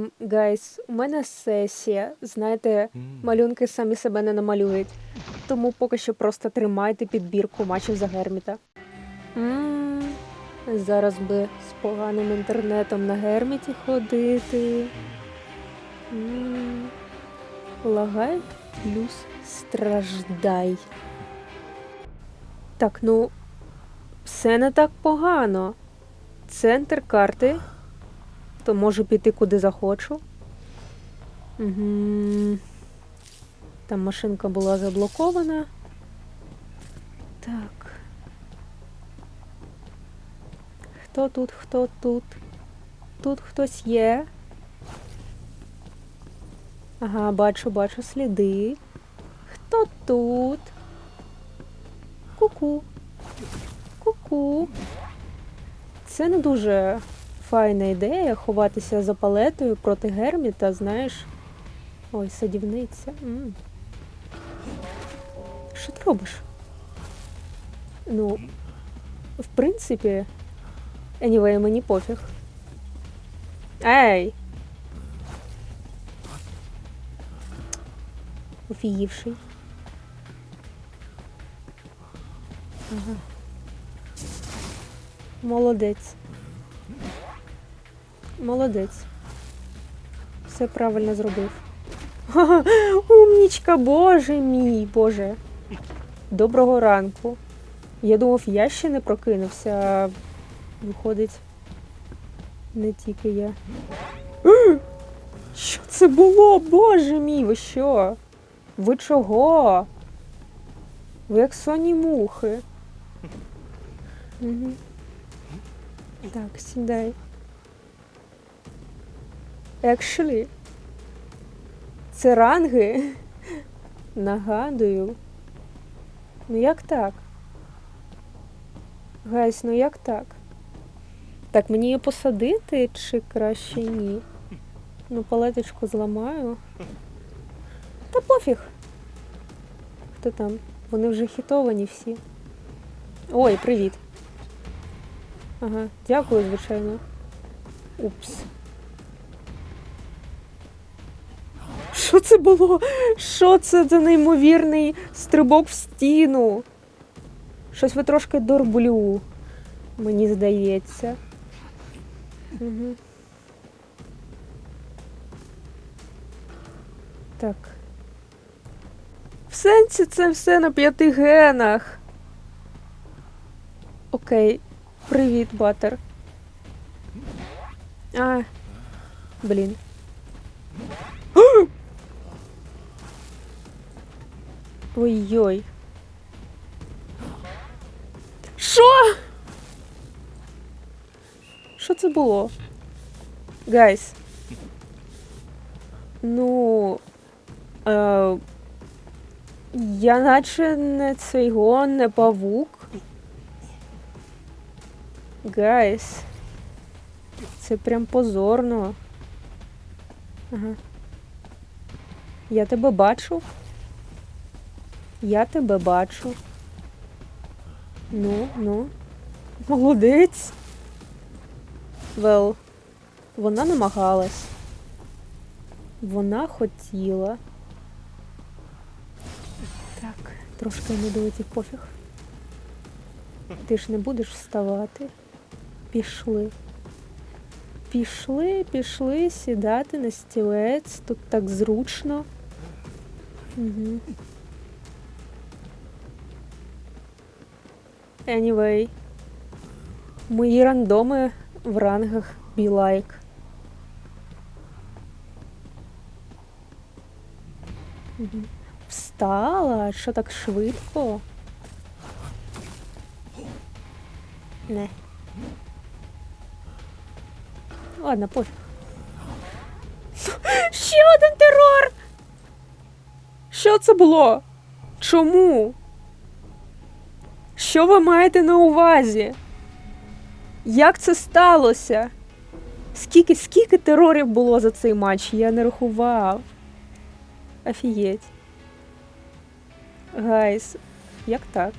Ем, гайс, у мене сесія. Знаєте, малюнки самі себе не намалюють. Тому поки що просто тримайте підбірку матчів за Герміта. м зараз би з поганим інтернетом на Герміті ходити. м Лагай плюс страждай. Так, ну, все не так погано. Центр карти то можу піти куди захочу. Угу. Там машинка була заблокована. Так. Хто тут, хто тут? Тут хтось є. Ага, бачу, бачу сліди. Хто тут? Ку-ку. Ку-ку. Це не дуже файна ідея ховатися за палетою проти Герміта, знаєш. Ой, садівниця. М. Що ти робиш? Ну, в принципі, anyway, мені пофіг. Ей! Офігівший. Ага. Молодець. Молодець. Все правильно зробив. Умнічка, боже мій, боже. Доброго ранку. Я думав, я ще не прокинувся, а виходить, не тільки я. Що це було? Боже мій, ви що? Ви чого? Ви як соні мухи. Угу. Так, сідай. Actually, це ранги. Нагадую. Ну як так? Гайс, ну як так? Так, мені її посадити чи краще ні? Ну, палеточку зламаю. Та пофіг. Хто там? Вони вже хітовані всі. Ой, привіт. Ага, дякую, звичайно. Упс. Що це було? Що це за неймовірний стрибок в стіну? Щось ви трошки дорблю, мені здається. Угу. Так. В сенсі це все на п'яти генах. Окей. Привіт, Батер. А, блін. Ой-ой. Що? Що це було? Гайс. Ну. Е, я наче не цейго, не павук. Гайс. Це прям позорно. Ага. Я тебе бачу. Я тебе бачу. Ну, ну. Молодець. Вел, вона намагалась. Вона хотіла. Так, трошки не долетів пофіг. Ти ж не будеш вставати. Пішли. Пішли, пішли сідати на стілець. Тут так зручно. Угу. Anyway. Мої рандоми в рангах be like. Встала? Що так швидко? Не. Ладно, пофіг. Ще один терор! Що це було? Чому? Що ви маєте на увазі? Як це сталося? Скільки, скільки терорів було за цей матч? Я не рахував. Офігеть. Гайс, як так?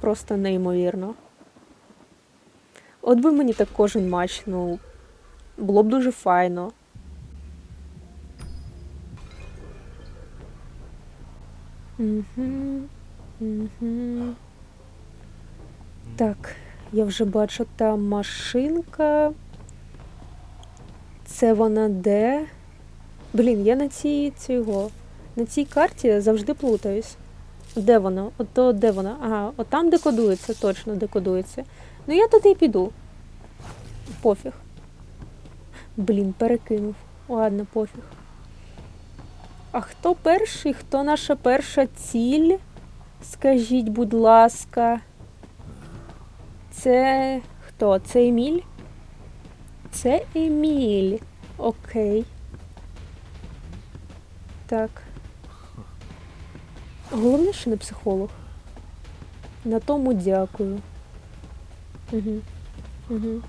Просто неймовірно. От би мені так кожен матч, ну, Було б дуже файно. Угу. Так, я вже бачу там машинка. Це вона де? Блін, я на цій цього. На цій карті завжди плутаюсь. Де вона? Ото де вона? Ага, от там декодується, точно декодується. Ну я туди й піду. Пофіг. Блін, перекинув. Ладно, пофіг. А хто перший? Хто наша перша ціль? Скажіть, будь ласка. Це хто? Це Еміль? Це Еміль. Окей. Так. Головне, що не психолог. На тому дякую. Угу. Угу.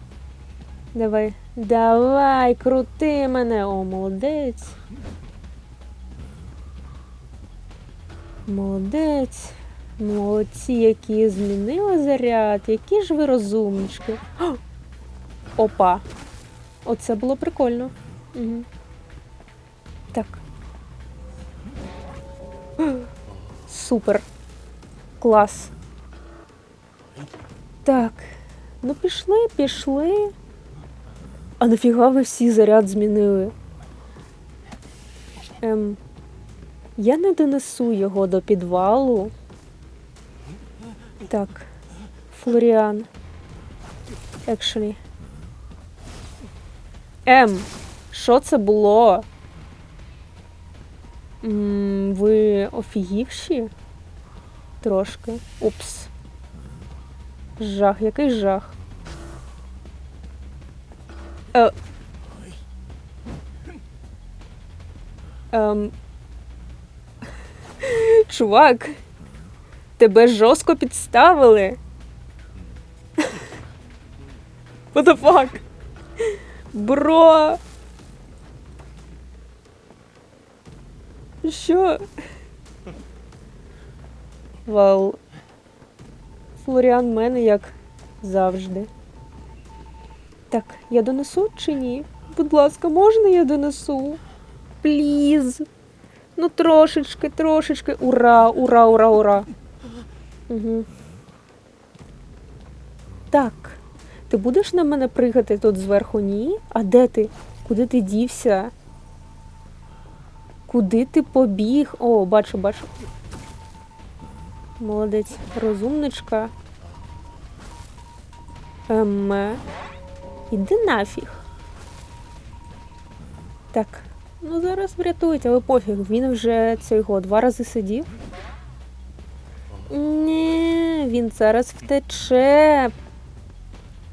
Давай. Давай, крути мене. О, молодець. Молодець. Молодці, які змінили заряд. Які ж ви розумнички. Опа. Оце було прикольно. Угу. Так. Супер. Клас. Так. Ну пішли, пішли. А нафіга ви всі заряд змінили? Ем, я не донесу його до підвалу. Так. Флоріан. Actually. Ем, що це було? М, ви офігівші? Трошки. Упс. Жах, який жах. Е... Ем... Чувак, тебе жорстко підставили. What the fuck? Бро. Що? Вау. Флоріан мене як завжди. Так, я донесу чи ні? Будь ласка, можна я донесу? Пліз. Ну, трошечки, трошечки. Ура, ура, ура, ура. Угу. Так. Ти будеш на мене пригати тут зверху? Ні? А де ти? Куди ти дівся? Куди ти побіг? О, бачу, бачу. Молодець, розумничка. Ем. Іди нафіг. Так. Ну зараз врятують, але пофіг. Він вже цього два рази сидів. Ні, він зараз втече.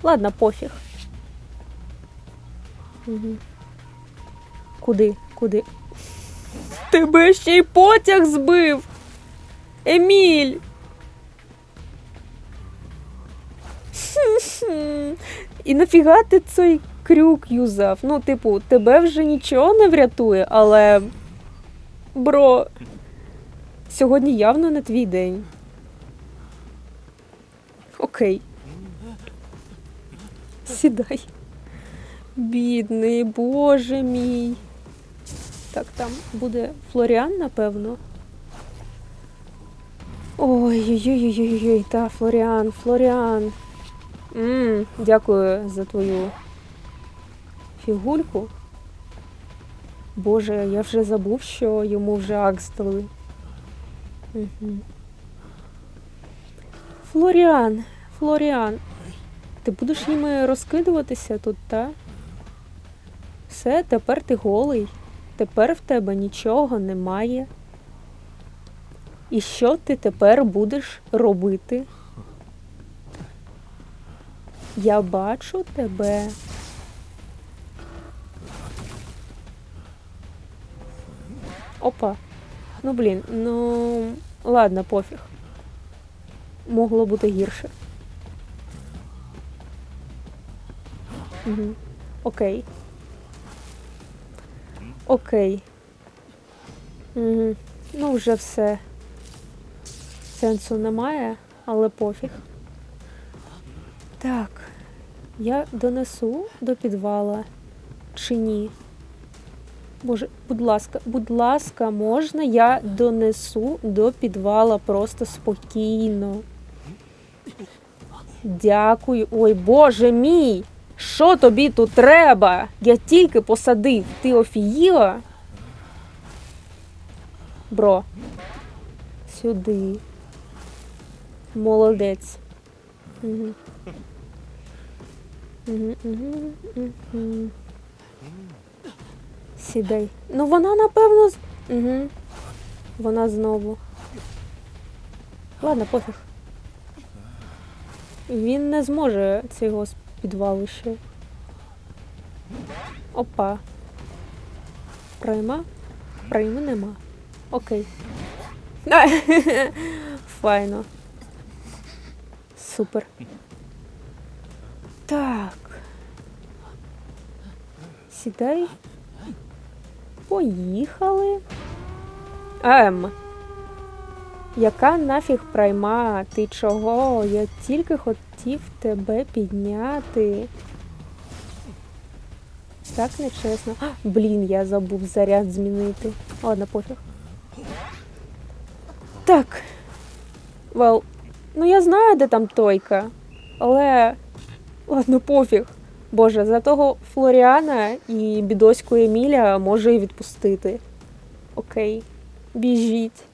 Ладно, пофіг. Угу. Куди? Куди? Тебе ще й потяг збив. Еміль. І нафіга ти цей крюк юзав? Ну, типу, тебе вже нічого не врятує, але. Бро. Сьогодні явно не твій день. Окей. Сідай. Бідний, боже мій. Так, там буде Флоріан, напевно. Ой-ой-ой-ой-ой, та Флоріан, Флоріан. Ммм, дякую за твою фігульку. Боже, я вже забув, що йому вже акс дали. Угу. Флоріан, Флоріан. Ти будеш ними розкидуватися тут, та? Все, тепер ти голий. Тепер в тебе нічого немає. І що ти тепер будеш робити? Я бачу тебе. Опа. Ну блін, ну ладно, пофіг. Могло бути гірше. Угу. Окей. Окей. Угу. Ну, вже все. Сенсу немає, але пофіг. Так, я донесу до підвала. чи ні? Боже, будь ласка, будь ласка, можна я донесу до підвала просто спокійно. Дякую. Ой, Боже мій! Що тобі тут треба? Я тільки посадив. Ти офігіла? Бро. Сюди. Молодець. Угу. Сідай. Ну вона напевно. Угу. Вона знову. Ладно, пофіг. Він не зможе цього з підвалу. Опа. Прийма? Прийми нема. Окей. Файно. Супер. Так. Сідай. Поїхали. Ем. Яка нафіг прайма? Ти чого? Я тільки хотів тебе підняти. Так нечесно. А, Блін, я забув заряд змінити. Ладно, пофіг. Так. Вел. Ну я знаю, де там Тойка. Але. Ладно, пофіг. Боже, за того Флоріана і бідоську Еміля може і відпустити. Окей. Біжіть.